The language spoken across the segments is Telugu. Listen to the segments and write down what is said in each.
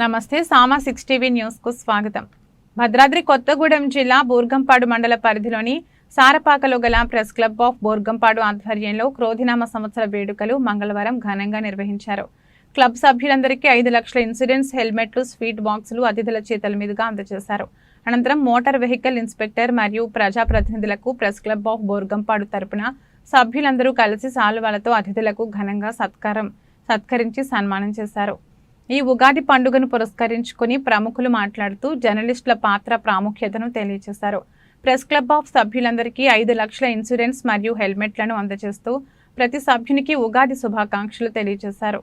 నమస్తే సామా సిక్స్ టీవీ న్యూస్కు స్వాగతం. భద్రాద్రి కొత్తగూడెం జిల్లా బూర్గంపాడు మండల పరిధిలోని సారపాకలో గల ప్రెస్ క్లబ్ ఆఫ్ బోర్గంపాడు ఆధ్వర్యంలో క్రోధినామ సంవత్సర వేడుకలు మంగళవారం ఘనంగా నిర్వహించారు. క్లబ్ సభ్యులందరికీ ఐదు లక్షల ఇన్సూరెన్స్ హెల్మెట్లు స్వీట్ బాక్సులు అతిథుల చేతుల మీదుగా అందజేశారు. అనంతరం మోటార్ వెహికల్ ఇన్స్పెక్టర్ మరియు ప్రజాప్రతినిధులకు ప్రెస్ క్లబ్ ఆఫ్ బోర్గంపాడు తరపున సభ్యులందరూ కలిసి సాలువాలతో అతిథులకు ఘనంగా సత్కారం సత్కరించి సన్మానం చేశారు. ఈ ఉగాది పండుగను పురస్కరించుకుని ప్రముఖులు మాట్లాడుతూ జర్నలిస్టుల పాత్ర ప్రాముఖ్యతను తెలియజేశారు ప్రెస్ క్లబ్ ఆఫ్ సభ్యులందరికీ ఐదు లక్షల ఇన్సూరెన్స్ మరియు హెల్మెట్లను అందజేస్తూ ప్రతి సభ్యునికి ఉగాది శుభాకాంక్షలు తెలియజేశారు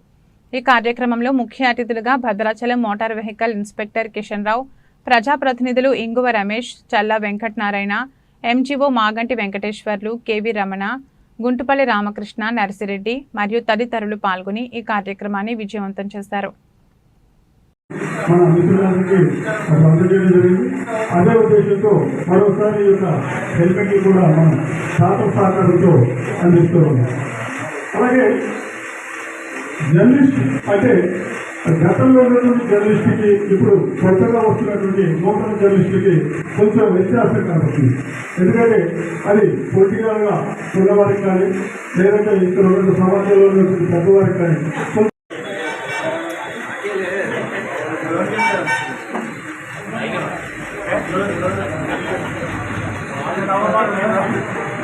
ఈ కార్యక్రమంలో ముఖ్య అతిథులుగా Bhadrachalam motor vehicle inspector Kishan Rao ప్రజాప్రతినిధులు ఇంగువ రమేష్ చల్ల వెంకటనారాయణ ఎంజీఓ మాగంటి వెంకటేశ్వర్లు కెవి రమణ గుంటుపల్లి రామకృష్ణ నర్సిరెడ్డి మరియు తదితరులు పాల్గొని ఈ కార్యక్రమాన్ని విజయవంతం చేశారు. మన మిత్రులందరికీ అందజేయడం జరిగింది. అదే ఉద్దేశంతో మరోసారి ఈ యొక్క హెల్మెట్ కూడా మనం శాతం సహకారంతో అందిస్తూ ఉన్నాం. అలాగే జర్నలిస్ట్ అంటే గతంలో ఉన్నటువంటి జర్నలిస్ట్కి ఇప్పుడు కొత్తగా వస్తున్నటువంటి నూతన జర్నలిస్ట్కి కొంచెం వ్యత్యాసం కాబట్టి. ఎందుకంటే అది పొలిటికల్గా ఉన్నవారికి కానీ లేదంటే ఇక్కడ ఉన్న సమాజంలో ఉన్నటువంటి పెద్దవారికి కానీ Thank you.